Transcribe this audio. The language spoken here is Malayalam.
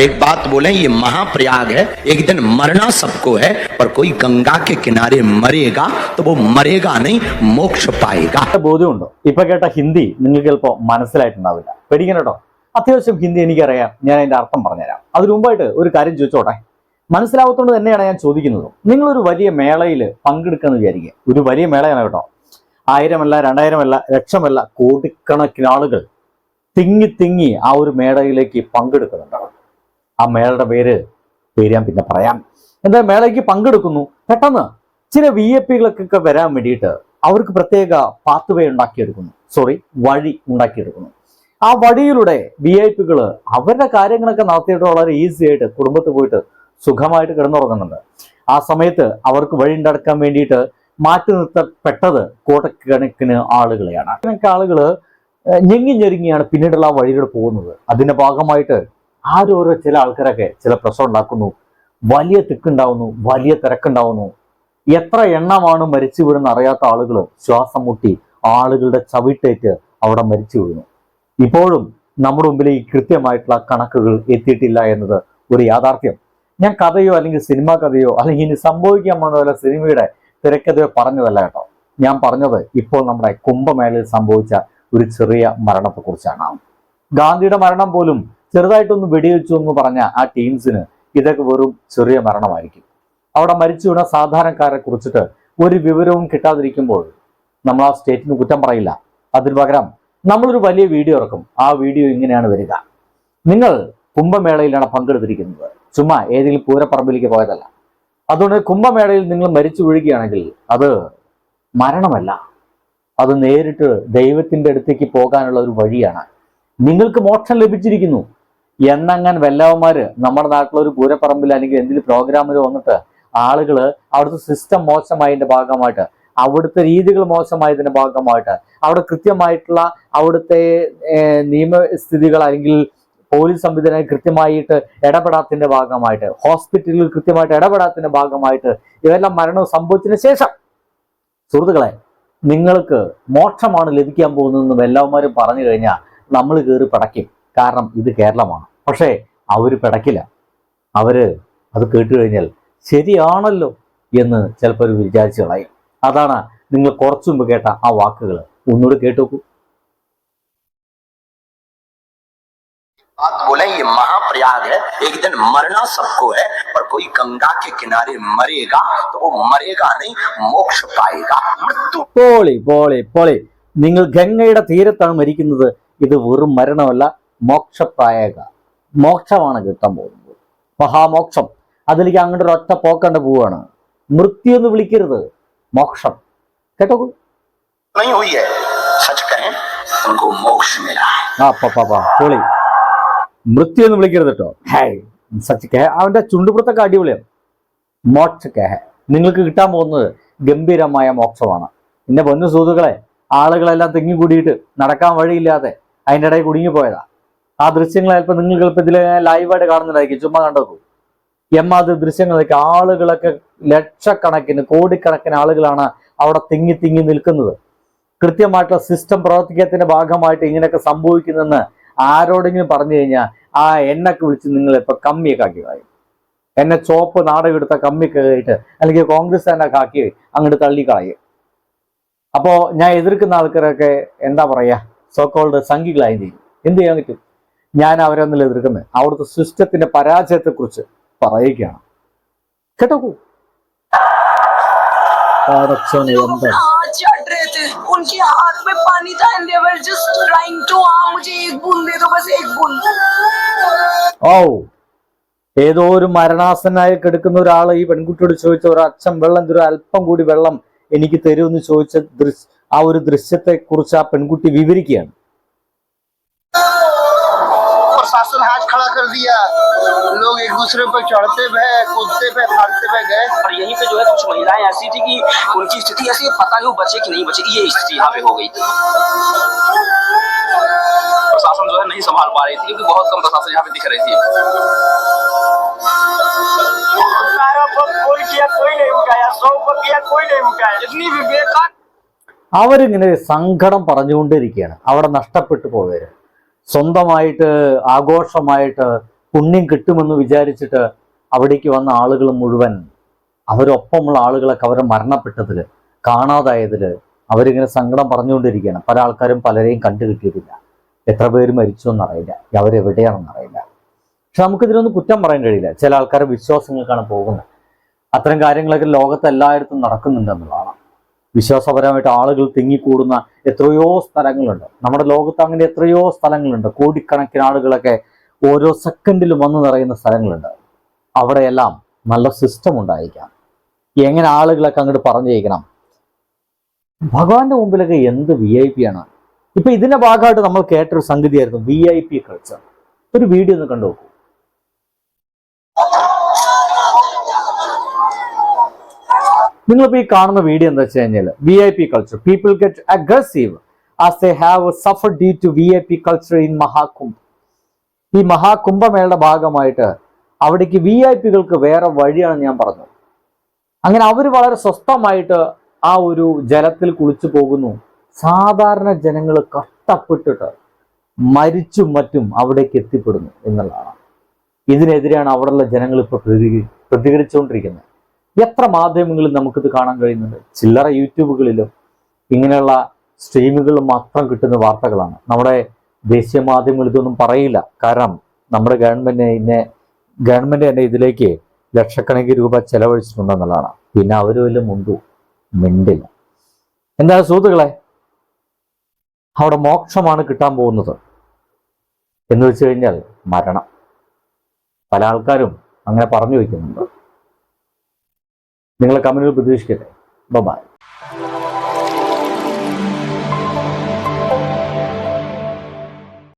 एक बात बोले ये महाप्रयाग है एक दिन मरना सबको है पर कोई गंगा के किनारे मरेगा तो वो मरेगा नहीं मोक्ष पाएगा ബോധ്യമുണ്ടോ ഇപ്പൊ കേട്ട ഹിന്ദി നിങ്ങൾക്ക് ചിലപ്പോ മനസ്സിലായിട്ടുണ്ടാവില്ല പേടിക്കണം കേട്ടോ അത്യാവശ്യം ഹിന്ദി എനിക്കറിയാം ഞാൻ അതിന്റെ അർത്ഥം പറഞ്ഞുതരാം അതിനു മുമ്പായിട്ട് ഒരു കാര്യം ചോദിച്ചോട്ടെ മനസ്സിലാവത്തോണ്ട് തന്നെയാണ് ഞാൻ ചോദിക്കുന്നത് നിങ്ങളൊരു വലിയ മേളയിൽ പങ്കെടുക്കാന്ന് വിചാരിക്കുക ഒരു വലിയ മേളയാണ് കേട്ടോ ആയിരമല്ല രണ്ടായിരമല്ല ലക്ഷമല്ല കോടിക്കണക്കിന് ആളുകൾ തിങ്ങി തിങ്ങി ആ ഒരു മേളയിലേക്ക് പങ്കെടുക്കുന്നുണ്ടാവും ആ മേളയുടെ പേര് പേര് ഞാൻ പിന്നെ പറയാം. എന്താ മേളയ്ക്ക് പങ്കെടുക്കുന്നു? പെട്ടെന്ന് ചില വി എ പികൾക്കൊക്കെ വരാൻ വേണ്ടിയിട്ട് അവർക്ക് പ്രത്യേക പാത്ത് വേ ഉണ്ടാക്കിയെടുക്കുന്നു. സോറി വഴി ഉണ്ടാക്കിയെടുക്കുന്നു. ആ വഴിയിലൂടെ വി ഐ പികൾ അവരുടെ കാര്യങ്ങളൊക്കെ നടത്തിയിട്ട് വളരെ ഈസി ആയിട്ട് കുടുംബത്തിൽ പോയിട്ട് സുഖമായിട്ട് കിടന്നുറങ്ങുന്നുണ്ട്. ആ സമയത്ത് അവർക്ക് വഴി ഉണ്ടാക്കാൻ വേണ്ടിയിട്ട് മാറ്റി നിർത്തപ്പെട്ടത് കോട്ടക്കണക്കിന് ആളുകളെയാണ്. അങ്ങനെയൊക്കെ ആളുകൾ ഞെങ്ങി ഞെരുങ്ങിയാണ് പിന്നീടുള്ള ആ വഴികൾ പോകുന്നത്. അതിന്റെ ഭാഗമായിട്ട് ആരോരോ ചില ആൾക്കാരൊക്കെ ചില പ്രശ്നം ഉണ്ടാക്കുന്നു. വലിയ തിക്കുണ്ടാവുന്നു വലിയ തിരക്കുണ്ടാവുന്നു. എത്ര എണ്ണമാണ് മരിച്ചു വീഴുന്ന അറിയാത്ത ആളുകൾ ശ്വാസം മുട്ടി ആളുകളുടെ ചവിട്ടേറ്റ് അവിടെ മരിച്ചു വീഴുന്നു ഇപ്പോഴും നമ്മുടെ മുമ്പിൽ ഈ കൃത്യമായിട്ടുള്ള കണക്കുകൾ എത്തിയിട്ടില്ല എന്നത് ഒരു യാഥാർത്ഥ്യം. ഞാൻ കഥയോ അല്ലെങ്കിൽ സിനിമാ കഥയോ അല്ലെങ്കിൽ ഇനി സംഭവിക്കാൻ പോകുന്ന പോലെ സിനിമയുടെ തിരക്കഥയോ പറഞ്ഞതല്ല കേട്ടോ. ഞാൻ പറഞ്ഞത് ഇപ്പോൾ നമ്മുടെ കുംഭമേളയിൽ സംഭവിച്ച ഒരു ചെറിയ മരണത്തെക്കുറിച്ചാണ്. ഗാന്ധിയുടെ മരണം പോലും ചെറുതായിട്ടൊന്ന് വെടിവെച്ചു എന്ന് പറഞ്ഞ ആ ടീംസിന് ഇതൊക്കെ വെറും ചെറിയ മരണമായിരിക്കും. അവിടെ മരിച്ചു വീണ സാധാരണക്കാരെ കുറിച്ചിട്ട് ഒരു വിവരവും കിട്ടാതിരിക്കുമ്പോൾ നമ്മൾ ആ സ്റ്റേറ്റിന് കുറ്റം പറയില്ല. അതിന് പകരം നമ്മളൊരു വലിയ വീഡിയോ ഇറക്കും. ആ വീഡിയോ ഇങ്ങനെയാണ് വരിക. നിങ്ങൾ കുംഭമേളയിലാണ് പങ്കെടുത്തിരിക്കുന്നത്. ചുമ്മാ ഏതെങ്കിലും പൂരപ്പറമ്പിലേക്ക് പോയതല്ല. അതുകൊണ്ട് കുംഭമേളയിൽ നിങ്ങൾ മരിച്ചു വീഴുകയാണെങ്കിൽ അത് മരണമല്ല. അത് നേരിട്ട് ദൈവത്തിന്റെ അടുത്തേക്ക് പോകാനുള്ള ഒരു വഴിയാണ് നിങ്ങൾക്ക് മോക്ഷം ലഭിച്ചിരിക്കുന്നു. എന്നങ്ങനെ വല്ലവന്മാര് നമ്മുടെ നാട്ടിലൊരു പൂരപ്പറമ്പിൽ അല്ലെങ്കിൽ എന്തെങ്കിലും പ്രോഗ്രാമിൽ വന്നിട്ട് ആളുകൾ അവിടുത്തെ സിസ്റ്റം മോശമായതിന്റെ ഭാഗമായിട്ട് അവിടുത്തെ രീതികൾ മോശമായതിന്റെ ഭാഗമായിട്ട് അവിടെ കൃത്യമായിട്ടുള്ള അവിടുത്തെ നിയമസ്ഥിതികൾ അല്ലെങ്കിൽ പോലീസ് സംവിധാനം കൃത്യമായിട്ട് ഇടപെടാത്തിന്റെ ഭാഗമായിട്ട് ഹോസ്പിറ്റലിൽ കൃത്യമായിട്ട് ഇടപെടാത്തിന്റെ ഭാഗമായിട്ട് ഇതെല്ലാം മരണം സംഭവിച്ചതിന് ശേഷം. സുഹൃത്തുക്കളെ നിങ്ങൾക്ക് മോക്ഷമാണ് ലഭിക്കാൻ പോകുന്നതെന്ന് എല്ലാവന്മാരും പറഞ്ഞു കഴിഞ്ഞാൽ നമ്മൾ കയറി പിടയ്ക്കും കാരണം ഇത് കേരളമാണ് പക്ഷേ അവർ പിടയ്ക്കില്ല അവര് അത് കേട്ട് കഴിഞ്ഞാൽ ശരിയാണല്ലോ എന്ന് ചിലപ്പോൾ ഒരു വിചാരിച്ചു കളയും അതാണ് നിങ്ങൾ കുറച്ചു മുമ്പ് കേട്ട ആ വാക്കുകൾ ഒന്നുകൂടി കേട്ടു നോക്കൂ बात बोले ये महाप्रयाग है एक दिन मरना सबको है पर कोई गंगा के किनारे मरेगा तो वो मरेगा नहीं मोक्ष पाएगा मृत्यु പോളി പോളി പോളി നിങ്ങൾ ഗംഗയുടെ തീരത്താണ് മരിക്കുന്നത് ഇത് വെറും മരണമല്ല മോക്ഷപ്രായക. മോക്ഷമാണ് കിട്ടാൻ പോകുന്നത്. മഹാമോക്ഷം. അതിലേക്ക് അങ്ങോട്ട് ഒരൊറ്റ പോക്കണ്ട് പോവാണ്. മൃത്യു എന്ന് വിളിക്കരുത്. മോക്ഷം. കേട്ടോ മൃത്യു എന്ന് വിളിക്കരുത് കേട്ടോ. ഹേ സച്ച് കേ അവന്റെ ചുണ്ടുപുറത്തൊക്കെ അടിപൊളിയാണ് മോക്ഷ നിങ്ങൾക്ക് കിട്ടാൻ പോകുന്നത് ഗംഭീരമായ മോക്ഷമാണ്. എന്റെ പൊന്നു സുഹൃത്തുക്കളെ ആളുകളെല്ലാം തിങ്ങി കൂടിയിട്ട് നടക്കാൻ വഴിയില്ലാതെ അതിന്റെ ഇടയിൽ കുടുങ്ങി പോയതാ. ആ ദൃശ്യങ്ങൾ ചിലപ്പോൾ നിങ്ങൾ ചിലപ്പോൾ ഇതിൽ ലൈവായിട്ട് കാണുന്നുണ്ടായിരിക്കും. ചുമ്മാ കണ്ടോക്കൂ എമ്മാതിരി ദൃശ്യങ്ങളൊക്കെ ആളുകളൊക്കെ ലക്ഷക്കണക്കിന് കോടിക്കണക്കിന് ആളുകളാണ് അവിടെ തിങ്ങി തിങ്ങി നിൽക്കുന്നത്. കൃത്യമായിട്ടുള്ള സിസ്റ്റം പ്രവർത്തിക്കത്തിന്റെ ഭാഗമായിട്ട് ഇങ്ങനെയൊക്കെ സംഭവിക്കുന്നെന്ന് ആരോടെങ്കിലും പറഞ്ഞു കഴിഞ്ഞാൽ ആ എണ്ണൊക്കെ വിളിച്ച് നിങ്ങൾ ഇപ്പൊ കമ്മിയൊക്കെ ആക്കി കളയും. എന്നെ ചോപ്പ് നാടകം എടുത്ത കമ്മിയൊക്കെ ആയിട്ട് അല്ലെങ്കിൽ കോൺഗ്രസ് തന്നെ ആക്കി അങ്ങോട്ട് തള്ളി കളയും. അപ്പോ ഞാൻ എതിർക്കുന്ന ആൾക്കാരൊക്കെ എന്താ പറയാ? സോക്കോൾഡ് സംഘികളായി ചെയ്യും എന്ത് ചെയ്യാൻ പറ്റും ഞാൻ അവരൊന്നിൽ എതിർക്കുന്നത് അവിടുത്തെ സിസ്റ്റത്തിന്റെ പരാജയത്തെക്കുറിച്ച് പറയുകയാണ് കേട്ടോ പടച്ചോനെ, എന്താ हाथ चट रहे थे उनके हाथ में पानी था and they were just trying to हाँ मुझे एक बूंद दे दो बस एक बूंद ഓ ഏതോ ഒരു മരണാസനായി കിടക്കുന്ന ഒരാൾ ഈ പെൺകുട്ടിയോട് ചോദിച്ച ഒരു അച്ഛൻ വെള്ളം തരും അല്പം കൂടി വെള്ളം എനിക്ക് തരുമെന്ന് ചോദിച്ച ദൃശ് ആ ഒരു ദൃശ്യത്തെ കുറിച്ച് ആ പെൺകുട്ടി വിവരിക്കുകയാണ് प्रशासन हाथ खड़ा कर दिया लोग एक दूसरे पर चढ़ते भय कूदते भय फाड़ते भय गए और यहीं पे जो है कुछ महिलाएं ऐसी थी कि उनकी स्थिति ऐसी है, पता नहीं वो बचे कि नहीं बचे ये स्थिति यहाँ पे हो गई थी प्रशासन जो है नहीं संभाल पा रही थी क्योंकि बहुत कम प्रशासन यहाँ पे दिख रही थी फोन किया कोई नहीं उठाया सौ को किया कोई नहीं उठाया इतनी भी बेकार അവരിങ്ങനെ സങ്കടം പറഞ്ഞുകൊണ്ടിരിക്കുകയാണ് അവിടെ നഷ്ടപ്പെട്ടു പോയവർ സ്വന്തമായിട്ട് ആഘോഷമായിട്ട് പുണ്യം കിട്ടുമെന്ന് വിചാരിച്ചിട്ട് അവിടേക്ക് വന്ന ആളുകൾ മുഴുവൻ അവരൊപ്പമുള്ള ആളുകളൊക്കെ അവരെ മരണപ്പെട്ടതിൽ കാണാതായതിൽ അവരിങ്ങനെ സങ്കടം പറഞ്ഞുകൊണ്ടിരിക്കുകയാണ് പല ആൾക്കാരും പലരെയും കണ്ടു കിട്ടിയിട്ടില്ല. എത്ര പേര് മരിച്ചു എന്നറിയില്ല. അവരെവിടെയാണെന്ന് അറിയില്ല. പക്ഷെ നമുക്കിതിനൊന്നും കുറ്റം പറയാൻ കഴിയില്ല. ചില ആൾക്കാരുടെ വിശ്വാസങ്ങൾക്കാണ് പോകുന്നത്. അത്തരം കാര്യങ്ങളൊക്കെ ലോകത്ത് എല്ലായിടത്തും നടക്കുന്നുണ്ട് എന്നുള്ളതാണ്. വിശ്വാസപരമായിട്ട് ആളുകൾ തിങ്ങിക്കൂടുന്ന എത്രയോ സ്ഥലങ്ങളുണ്ട്. നമ്മുടെ ലോകത്ത് അങ്ങനെ എത്രയോ സ്ഥലങ്ങളുണ്ട്. കോടിക്കണക്കിന് ആളുകളൊക്കെ ഓരോ സെക്കൻഡിലും വന്നു നിറയുന്ന സ്ഥലങ്ങളുണ്ട്. അവിടെയെല്ലാം നല്ല സിസ്റ്റം ഉണ്ടായിരിക്കാം. എങ്ങനെ ആളുകളൊക്കെ അങ്ങോട്ട് പറഞ്ഞേക്കണം ഭഗവാന്റെ മുമ്പിലൊക്കെ എന്ത് വി ഐ പി ആണ്? ഇപ്പൊ ഇതിന്റെ ഭാഗമായിട്ട് നമ്മൾ കേട്ടൊരു സംഗതിയായിരുന്നു വി ഐ പി കൾച്ചർ ഒരു വീഡിയോ ഒന്ന് കണ്ടു നോക്കൂ. നിങ്ങളിപ്പോ ഈ കാണുന്ന വീഡിയോ എന്താ വെച്ച് കഴിഞ്ഞാൽ V I P culture people get aggressive as they have suffer due to V I P culture in Mahakumbh ഈ മഹാകുംഭമേളയുടെ ഭാഗമായിട്ട് അവിടേക്ക് വി ഐ പികൾക്ക് വേറെ വഴിയാണ് ഞാൻ പറഞ്ഞത് അങ്ങനെ അവർ വളരെ സ്വസ്ഥമായിട്ട് ആ ഒരു ജലത്തിൽ കുളിച്ചു പോകുന്നു. സാധാരണ ജനങ്ങൾ കഷ്ടപ്പെട്ടിട്ട് മരിച്ചും മറ്റും അവിടേക്ക് എത്തിപ്പെടുന്നു എന്നുള്ളതാണ്. ഇതിനെതിരെയാണ് അവിടെയുള്ള ജനങ്ങൾ ഇപ്പോൾ പ്രതികരി പ്രതികരിച്ചുകൊണ്ടിരിക്കുന്നത്. എത്ര മാധ്യമങ്ങളിൽ നമുക്കിത് കാണാൻ കഴിയുന്നുണ്ട്? ചില്ലറ യൂട്യൂബുകളിലും ഇങ്ങനെയുള്ള സ്ട്രീമുകൾ മാത്രം കിട്ടുന്ന വാർത്തകളാണ്. നമ്മുടെ ദേശീയ മാധ്യമങ്ങൾ ഇതൊന്നും പറയില്ല. കാരണം നമ്മുടെ ഗവൺമെന്റ് ഇന്നെ ഗവൺമെന്റ് തന്നെ ഇതിലേക്ക് ലക്ഷക്കണക്കിന് രൂപ ചെലവഴിച്ചിട്ടുണ്ടെന്നുള്ളതാണ്. പിന്നെ അവർ വല്ലതും മുണ്ടു? മിണ്ടില്ല. എന്താ സുഹൃത്തുക്കളെ? അവിടെ മോക്ഷമാണ് കിട്ടാൻ പോകുന്നത്. എന്ന് വെച്ച് കഴിഞ്ഞാൽ മരണം. പല ആൾക്കാരും അങ്ങനെ പറഞ്ഞു വയ്ക്കുന്നുണ്ട്. നിങ്ങളെ കമന്റുകൾ പ്രതീക്ഷിക്കട്ടെ. ബൈ